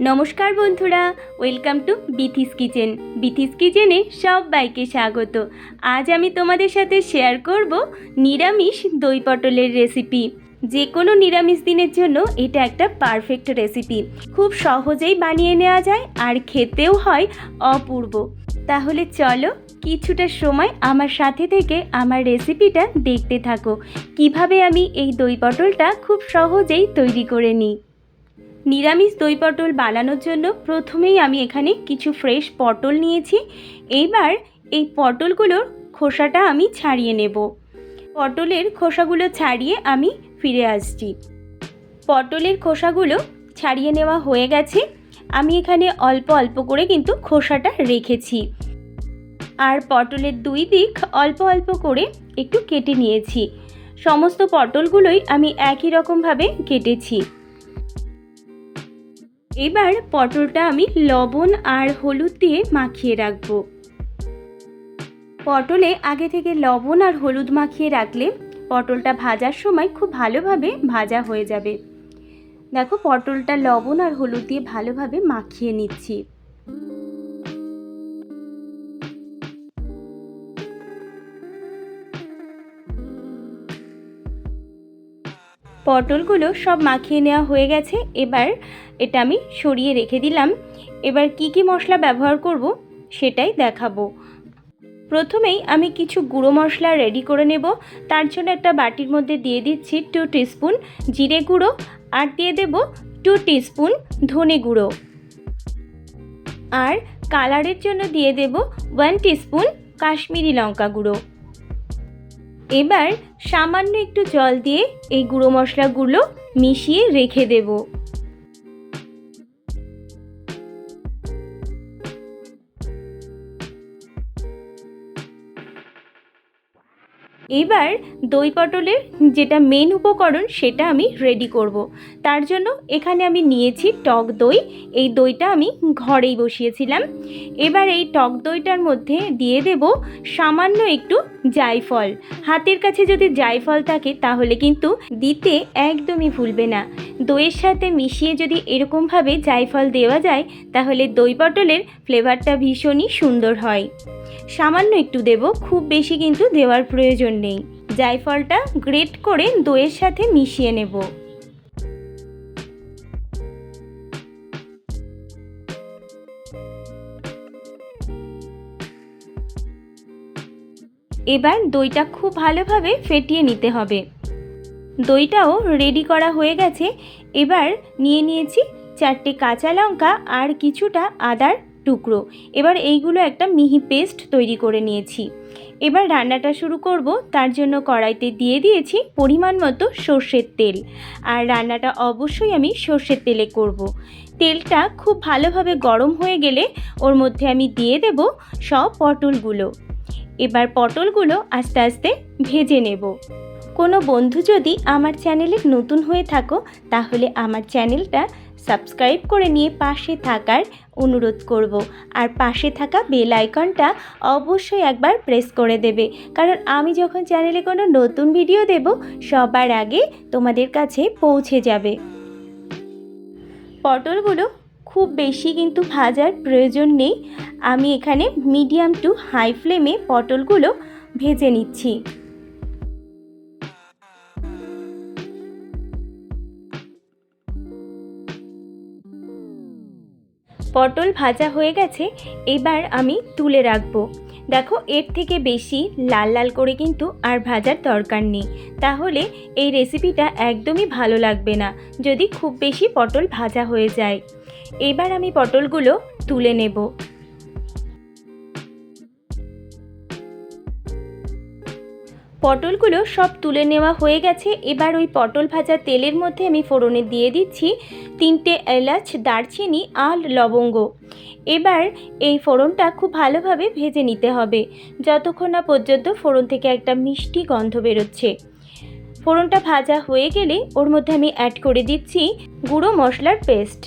নমস্কার বন্ধুরা welcome to Bithi's kitchen Bithi's কিচেনে সবাইকে স্বাগত। আজ আমি তোমাদের সাথে শেয়ার করব নিরামিষ দই পটলের রেসিপি যে কোনো নিরামিষ দিনের জন্য এটা একটা পারফেক্ট রেসিপি খুব সহজেই বানিয়ে নেওয়া যায় আর খেতেও হয় অপূর্ব। তাহলে চলো কিছুটা সময় আমার সাথে থেকে আমার রেসিপিটা দেখতে থাকো। কীভাবে আমি এই দই পটলটা খুব সহজেই তৈরি করে নিই? নিরামিষ দই পটল বানানোর জন্য প্রথমেই আমি এখানে কিছু ফ্রেশ পটল নিয়েছি। এইবার এই পটলগুলোর খোসাটা আমি ছাড়িয়ে নেব। পটলের খোসাগুলো ছাড়িয়ে আমি ফিরে আসছি। পটলের খোসাগুলো ছাড়িয়ে নেওয়া হয়ে গেছে। আমি এখানে অল্প অল্প করে কিন্তু খোসাটা রেখেছি। আর পটলের দুই দিক অল্প অল্প করে একটু কেটে নিয়েছি। সমস্ত পটলগুলোই আমি একই রকমভাবে কেটেছি। এবার পটলটা আমি লবণ আর হলুদ দিয়ে মাখিয়ে রাখব। পটলে আগে থেকে লবণ আর হলুদ মাখিয়ে রাখলে পটলটা ভাজার সময় খুব ভালোভাবে ভাজা হয়ে যাবে। দেখো, পটলটা লবণ আর হলুদ দিয়ে ভালোভাবে মাখিয়ে নিচ্ছি। পটলগুলো সব মাখিয়ে নেওয়া হয়ে গেছে। এবার এটা আমি সরিয়ে রেখে দিলাম। এবার কি কি মশলা ব্যবহার করব সেটাই দেখাবো। প্রথমেই আমি কিছু গুঁড়ো মশলা রেডি করে নেব। তার জন্য একটা বাটির মধ্যে দিয়ে দিচ্ছি টু টিস্পুন জিরে গুঁড়ো আর দিয়ে দেব টু টিস্পুন ধনে গুঁড়ো। আর কালারের জন্য দিয়ে দেব ওয়ান টিস্পুন কাশ্মীরি লঙ্কা গুঁড়ো। এবার সামান্য একটু জল দিয়ে এই গুঁড়ো মশলাগুলো মিশিয়ে রেখে দেব। এবার দই পটলের যেটা মেন উপকরণ সেটা আমি রেডি করব। তার জন্য এখানে আমি নিয়েছি টক দই। এই দইটা আমি ঘরেই বসিয়েছিলাম। এবার এই টক দইটার মধ্যে দিয়ে দেব সামান্য একটু জায়ফল। হাতের কাছে যদি জায়ফল থাকে তাহলে কিন্তু দিতে একদমই ভুলবে না। দইয়ের সাথে মিশিয়ে যদি এরকমভাবে জায়ফল দেওয়া যায়, তাহলে দই পটলের ফ্লেভারটা ভীষণই সুন্দর হয়। সামান্য একটু দেব, খুব বেশি কিন্তু দেওয়ার প্রয়োজন নেই। জায়ফলটা গ্রেট করে দইয়ের সাথে মিশিয়ে নেব। এবার দইটা খুব ভালোভাবে ফেটিয়ে নিতে হবে। দইটাও রেডি করা হয়ে গেছে। এবার নিয়ে নিয়েছি চারটে কাঁচা লঙ্কা আর কিছুটা আদার টুকরো। এবার এইগুলো একটা মিহি পেস্ট তৈরি করে নিয়েছি। এবার রান্নাটা শুরু করব। তার জন্য কড়াইতে দিয়ে দিয়েছি পরিমাণ মতো সর্ষের তেল। আর রান্নাটা অবশ্যই আমি সর্ষের তেলে করব। তেলটা খুব ভালোভাবে গরম হয়ে গেলে ওর মধ্যে আমি দিয়ে দেব সব পটলগুলো। এবার পটলগুলো আস্তে আস্তে ভেজে নেব। কোনো বন্ধু যদি আমার চ্যানেলে নতুন হয়ে থাকো, তাহলে আমার চ্যানেলটা সাবস্ক্রাইব করে নিয়ে পাশে থাকার অনুরোধ করব। আর পাশে থাকা বেল আইকনটা অবশ্যই একবার প্রেস করে দেবে। কারণ আমি যখন চ্যানেলে কোনো নতুন ভিডিও দেব, সবার আগে তোমাদের কাছে পৌঁছে যাবে। পটলগুলো খুব বেশি কিন্তু ভাজার প্রয়োজন নেই। আমি এখানে মিডিয়াম টু হাই ফ্লেমে পটলগুলো ভেজে নিচ্ছি। পটল ভাজা হয়ে গেছে, এবার আমি তুলে রাখব। দেখো, এর থেকে বেশি লাল লাল করে কিন্তু আর ভাজার দরকার নেই। তাহলে এই রেসিপিটা একদমই ভালো লাগবে না, যদি খুব বেশি পটল ভাজা হয়ে যায়। এবার আমি পটলগুলো তুলে নেব। পটলগুলো সব তুলে নেওয়া হয়ে গেছে। এবার ওই পটল ভাজা তেলের মধ্যে আমি ফোড়নে দিয়ে দিচ্ছি তিনটে এলাচ, দারচিনি আর লবঙ্গ। এবার এই ফোড়নটা খুব ভালোভাবে ভেজে নিতে হবে। যতক্ষণ না পর্যন্ত ফোড়ন থেকে একটা মিষ্টি গন্ধ বেরোচ্ছে। ফোড়নটা ভাজা হয়ে গেলে ওর মধ্যে আমি অ্যাড করে দিচ্ছি গুঁড়ো মশলার পেস্ট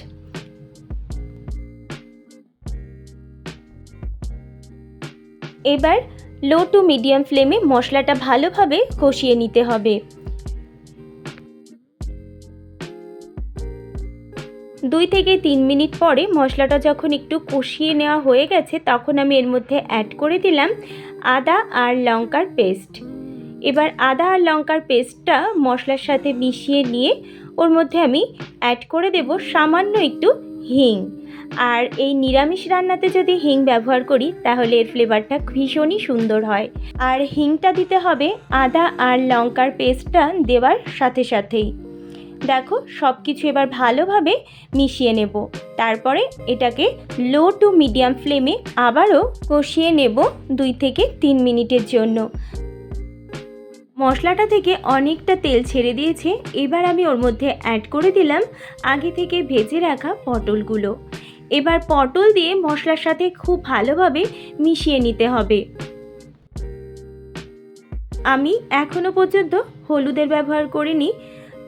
এবার লো টু মিডিয়াম ফ্লেমে মশলাটা ভালোভাবে কষিয়ে নিতে হবে। দুই থেকে তিন মিনিট পরে মশলাটা যখন একটু কষিয়ে নেওয়া হয়ে গেছে, তখন আমি এর মধ্যে অ্যাড করে দিলাম আদা আর লঙ্কার পেস্ট এবার আদা আর লঙ্কার পেস্টটা মশলার সাথে মিশিয়ে নিয়ে ওর মধ্যে আমি অ্যাড করে দেব সামান্য একটু হিং। আর এই নিরামিষ রান্নাতে যদি হিং ব্যবহার করি, তাহলে এর ফ্লেভারটা ভীষণই সুন্দর হয়। আর হিংটা দিতে হবে আদা আর লঙ্কার পেস্টটা দেওয়ার সাথে সাথেই। দেখো সব কিছু এবার ভালোভাবে মিশিয়ে নেব। তারপরে এটাকে লো টু মিডিয়াম ফ্লেমে আবারও কষিয়ে নেব দুই থেকে তিন মিনিটের জন্য। মশলাটা থেকে অনেকটা তেল ছেড়ে দিয়েছে। এবার আমি ওর মধ্যে অ্যাড করে দিলাম আগে থেকে ভেজে রাখা পটলগুলো। এবার পটল দিয়ে মশলার সাথে খুব ভালোভাবে মিশিয়ে নিতে হবে। আমি এখনও পর্যন্ত হলুদের ব্যবহার করিনি।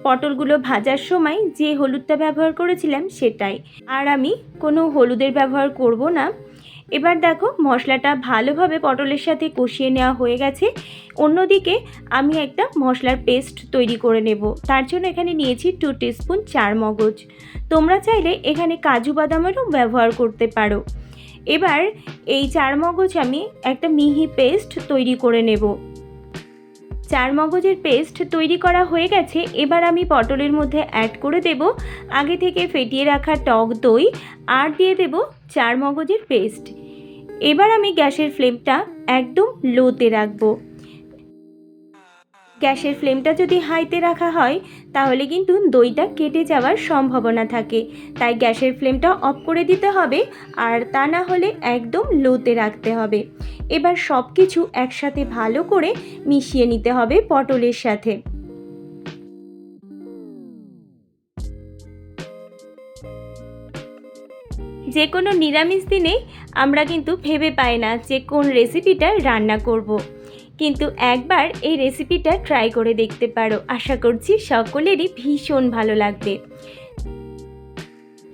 পটলগুলো ভাজার সময় যে হলুদটা ব্যবহার করেছিলাম সেটাই। আর আমি কোনো হলুদের ব্যবহার করব না। এবার দেখো মশলাটা ভালোভাবে পটলের সাথে কষিয়ে নেওয়া হয়ে গেছে। অন্যদিকে আমি একটা মশলার পেস্ট তৈরি করে নেব। তার জন্য এখানে নিয়েছি টু টিস্পুন চার মগজ তোমরা চাইলে এখানে কাজু বাদামেরও ব্যবহার করতে পারো। এবার এই চার মগজ আমি একটা মিহি পেস্ট তৈরি করে নেব। চার মগজের পেস্ট তৈরি করা হয়ে গেছে, এবার আমি পটলের মধ্যে অ্যাড করে দেব। আগে থেকে ফেটিয়ে রাখা টক দই, আর দিয়ে দেব চার মগজের পেস্ট। এবার আমি গ্যাসের ফ্লেমটা একদম লোতে রাখব। গ্যাসের ফ্লেমটা যদি হাইতে রাখা হয়, তাহলে কিন্তু দইটা কেটে যাওয়ার সম্ভাবনা থাকে। তাই গ্যাসের ফ্লেমটা অফ করে দিতে হবে, আর তা না হলে একদম লোতে রাখতে হবে। এবার সব কিছু একসাথে ভালো করে মিশিয়ে নিতে হবে পটলের সাথে। যে কোনো নিরামিষ দিনে আমরা কিন্তু ভেবে পাই না যে কোন রেসিপিটা রান্না করব। কিন্তু একবার এই রেসিপিটা ট্রাই করে দেখতে পারো। আশা করছি সকলেরই ভীষণ ভালো লাগবে।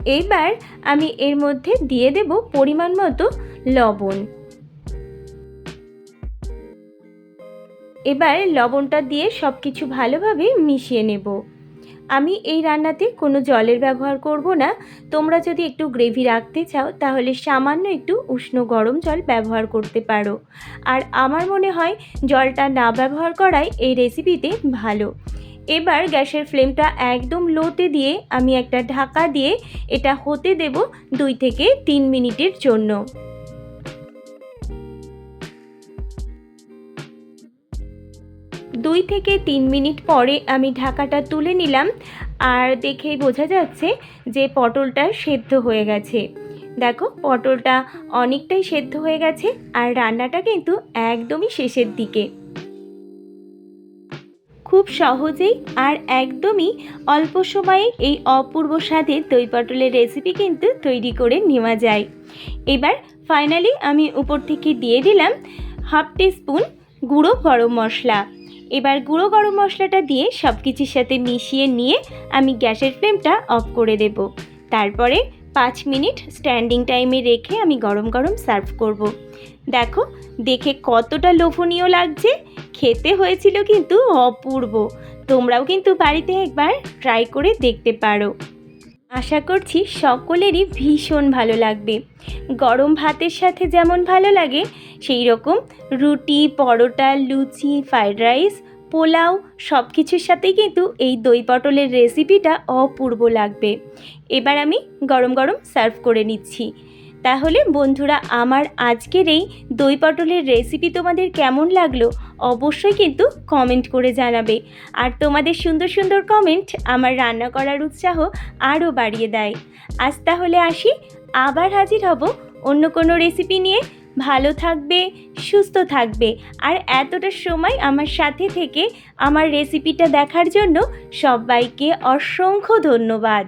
এইবার আমি এর মধ্যে দিয়ে দেব পরিমাণ মতো লবণ। এবার লবণটা দিয়ে সব কিছু ভালোভাবে মিশিয়ে নেব। আমি এই রান্নাতে কোনো জলের ব্যবহার করব না। তোমরা যদি একটু গ্রেভি রাখতে চাও, তাহলে সামান্য একটু উষ্ণ গরম জল ব্যবহার করতে পারো। আর আমার মনে হয় জলটা না ব্যবহার করাই এই রেসিপিতে ভালো। এবার গ্যাসের ফ্লেমটা একদম লোতে দিয়ে আমি একটা ঢাকা দিয়ে এটা হতে দেব দুই থেকে তিন মিনিটের জন্য। দুই থেকে তিন মিনিট পরে আমি ঢাকাটা তুলে নিলাম। আর দেখেই বোঝা যাচ্ছে যে পটলটা সেদ্ধ হয়ে গেছে। দেখো, পটলটা অনেকটাই সেদ্ধ হয়ে গেছে আর রান্নাটা কিন্তু একদমই শেষের দিকে। খুব সহজেই আর একদমই অল্প সময়ে এই অপূর্ব স্বাদের দই পটলের রেসিপি কিন্তু তৈরি করে নেওয়া যায়। এবার ফাইনালি আমি উপর থেকে দিয়ে দিলাম হাফ টিস্পুন গুঁড়ো গরম মশলা। এবার গুঁড়ো গরম মশলাটা দিয়ে সব কিছুর সাথে মিশিয়ে নিয়ে আমি গ্যাসের ফ্লেমটা অফ করে দেব। তারপরে পাঁচ মিনিট স্ট্যান্ডিং টাইমে রেখে আমি গরম গরম সার্ভ করব। দেখো, দেখে কতটা লোভনীয় লাগছে। খেতে হয়েছিল কিন্তু অপূর্ব। তোমরাও কিন্তু বাড়িতে একবার ট্রাই করে দেখতে পারো। আশা করছি সকলেরই ভীষণ ভালো লাগবে। গরম ভাতের সাথে যেমন ভালো লাগে সেই রকম রুটি, পরোটা, লুচি, ফ্রাইড রাইস পোলাও সব কিছুর সাথেই কিন্তু এই দই পটলের রেসিপিটা অপূর্ব লাগবে। এবার আমি গরম গরম সার্ভ করে নিচ্ছি। তাহলে বন্ধুরা, আমার আজকের এই দই পটলের রেসিপি তোমাদের কেমন লাগল অবশ্যই কিন্তু কমেন্ট করে জানাবে। আর তোমাদের সুন্দর সুন্দর কমেন্ট আমার রান্না করার উৎসাহ আরও বাড়িয়ে দেয়। আজ তাহলে আসি, আবার হাজির হব অন্য কোনো রেসিপি নিয়ে। ভালো থাকবে, সুস্থ থাকবে। আর এতটা সময় আমার সাথে থেকে আমার রেসিপিটা দেখার জন্য সবাইকে অসংখ্য ধন্যবাদ।